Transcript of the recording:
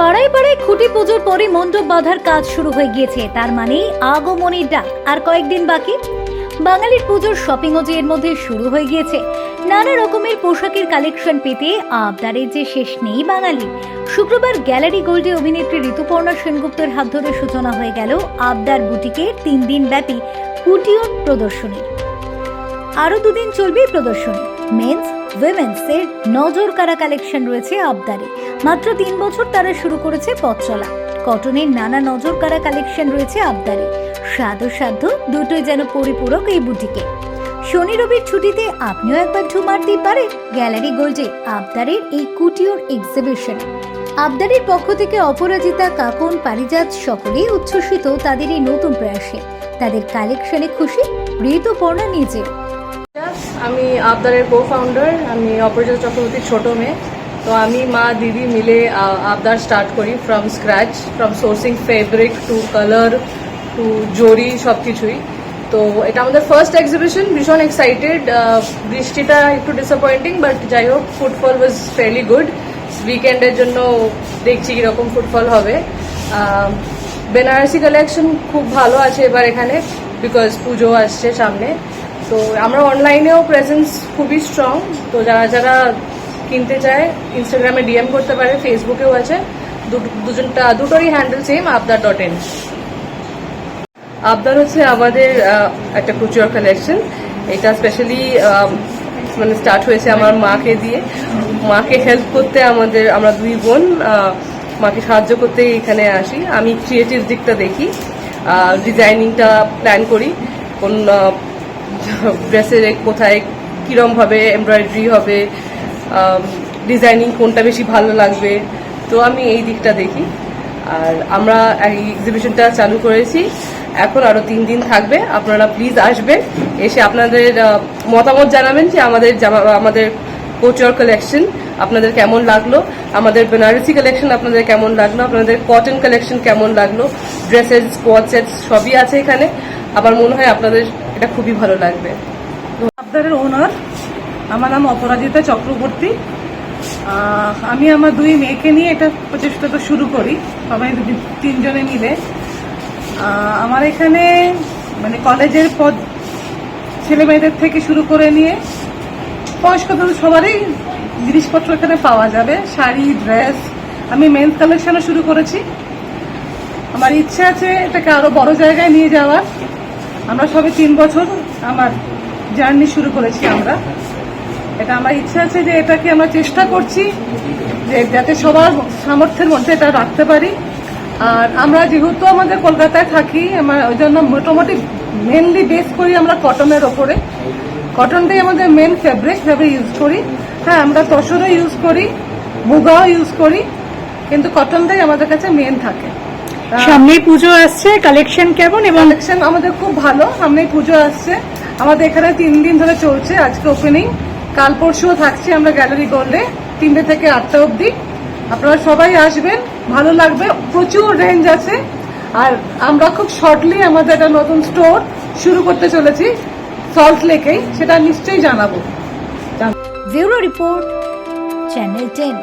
পাড়ায় পাড়ায় খুঁটি পুজোর পরে মণ্ডপ বাঁধার কাজ শুরু হয়ে গিয়েছে। তার মানে আগমনের ডাক। আর কয়েকদিন বাকি। বাঙালির পুজোর শপিংও যে এর মধ্যে শুরু হয়ে গিয়েছে। নানা রকমের পোশাকের কালেকশন পেতে আবদারের যে শেষ নেই বাঙালি। শুক্রবার গ্যালারি গোল্ডে অভিনেত্রী ঋতুপর্ণা সেনগুপ্তের হাত ধরে সূচনা হয়ে গেল আবদার বুটিকের তিন দিন ব্যাপী কুটিয়ন প্রদর্শনী আরও দুদিন চলবে প্রদর্শনী। মেন্স উইমেন্স এর নজর কারা কালেকশন রয়েছে আবদারে। মাত্র তিন বছর তারা শুরু করেছে পথ চলা। কটনের নানা নজর কারা কালেকশন রয়েছে আবদারে। সাধ্য দুটোই যেন পরিপূরক এই বুটিকে। শনি রবির ছুটিতে আপনিও একবার গ্যালারি গোল্ডে আবদারের এই কুটিওর এক্সিবিশন আবদারের পক্ষ থেকে অপরাজিতা, কাকন, পারিজাত সকলেই উচ্ছ্বসিত তাদের এই নতুন প্রয়াসে। তাদের কালেকশনে খুশি ঋতুপর্ণা নিজে আমি আবদারের কো ফাউন্ডার আমি অপরাজিতা চক্রবর্তীর ছোট মেয়ে। তো আমি মা, দিদি মিলে আবদার স্টার্ট করি from scratch from sourcing fabric to colour to zari সব কিছুই তো এটা আমাদের ফার্স্ট এক্সিবিশন ভীষণ এক্সাইটেড বৃষ্টিটা একটু ডিসঅ্যাপয়েন্টিং বাট যাই হোক ফুটফল ওয়াজ ফেয়ারলি গুড উইকেন্ডের জন্য দেখছি কীরকম ফুটফল হবে। বেনারসি কালেকশন খুব ভালো আছে এবার এখানে বিকজ পুজো আসছে সামনে। তো আমরা অনলাইনেও প্রেজেন্স খুবই স্ট্রং তো যারা যারা কিনতে চায় ইনস্টাগ্রামে ডিএম করতে পারে ফেসবুকেও আছে। দুজনটা, দুটোরই handle same Abdar dot in Abdar হচ্ছে আমাদের একটা কুচুয়ার কালেকশন এটা স্পেশালি মানে স্টার্ট হয়েছে আমার মাকে দিয়ে। মাকে হেল্প করতে আমাদের, আমরা দুই বোন মাকে সাহায্য করতে এখানে আসি। আমি ক্রিয়েটিভ দিকটা দেখি ডিজাইনিংটা প্ল্যান করি। কোন ড্রেসের কোথায় কিরম হবে এমব্রয়ডারি হবে ডিজাইনিং কোনটা বেশি ভালো লাগবে। তো আমি এই দিকটা দেখি। আর আমরা এই এক্সিবিশনটা চালু করেছি। এখন আরও তিন দিন থাকবে। আপনারা প্লিজ আসবেন। এসে আপনাদের মতামত জানাবেন যে আমাদের জামা- আমাদের কোচর কালেকশন আপনাদের কেমন লাগল। আমাদের বেনারসি কালেকশন আপনাদের কেমন লাগল। আপনাদের কটন কালেকশন কেমন লাগল। ড্রেসেস স্পট সেট সবই আছে এখানে। আমার মনে হয় আপনাদের এটা খুবই ভালো লাগবে। আবদারের ওনার আমার নাম অপরাজিতা চক্রবর্তী। আমি আমার দুই মেয়েকে নিয়ে এটা প্রচেষ্টাটা শুরু করি, সবাই তিনজনে মিলে। আমার এখানে মানে কলেজের পদ ছেলে মেয়েদের থেকে শুরু করে নিয়ে বয়স্কদের সবারই জিনিসপত্র এখানে পাওয়া যাবে, শাড়ি ড্রেস আমি মেন্স কালেকশনও শুরু করেছি। আমার ইচ্ছে আছে এটাকে আরও বড় জায়গায় নিয়ে যাওয়ার। আমরা সবে তিন বছর আমার জার্নি শুরু করেছি আমরা। এটা আমার ইচ্ছা আছে যে এটাকে আমরা চেষ্টা করছি যে যাতে সবার সামর্থ্যের মধ্যে এটা রাখতে পারি। আর আমরা যেহেতু আমাদের কলকাতায় থাকি, আমার ওই জন্য মোটামুটি মেনলি বেস করি আমরা কটনের ওপরে। কটনটাই আমাদের মেন ফেব্রিক হিসাবে ইউজ করি। হ্যাঁ আমরা তসরও ইউজ করি, মুগাও ইউজ করি, কিন্তু কটনটাই আমাদের কাছে মেন থাকে। সামনেই পুজো আসছে কালেকশন কেমন এবং কালেকশন আমাদের খুব ভালো সামনে পুজো আসছে। আমাদের এখানে তিন দিন ধরে চলছে আজকে ওপেনিং কাল পরশুও থাকছে আমরা গ্যালারি গোল্ডে তিনটে থেকে আটটা অবধি। আপনারা সবাই আসবেন ভালো লাগবে প্রচুর রেঞ্জ আছে। আর আমরা খুব শর্টলি আমাদের একটা নতুন স্টোর শুরু করতে চলেছি সল্ট লেকেই সেটা নিশ্চয়ই জানাব। Bureau report channel ten.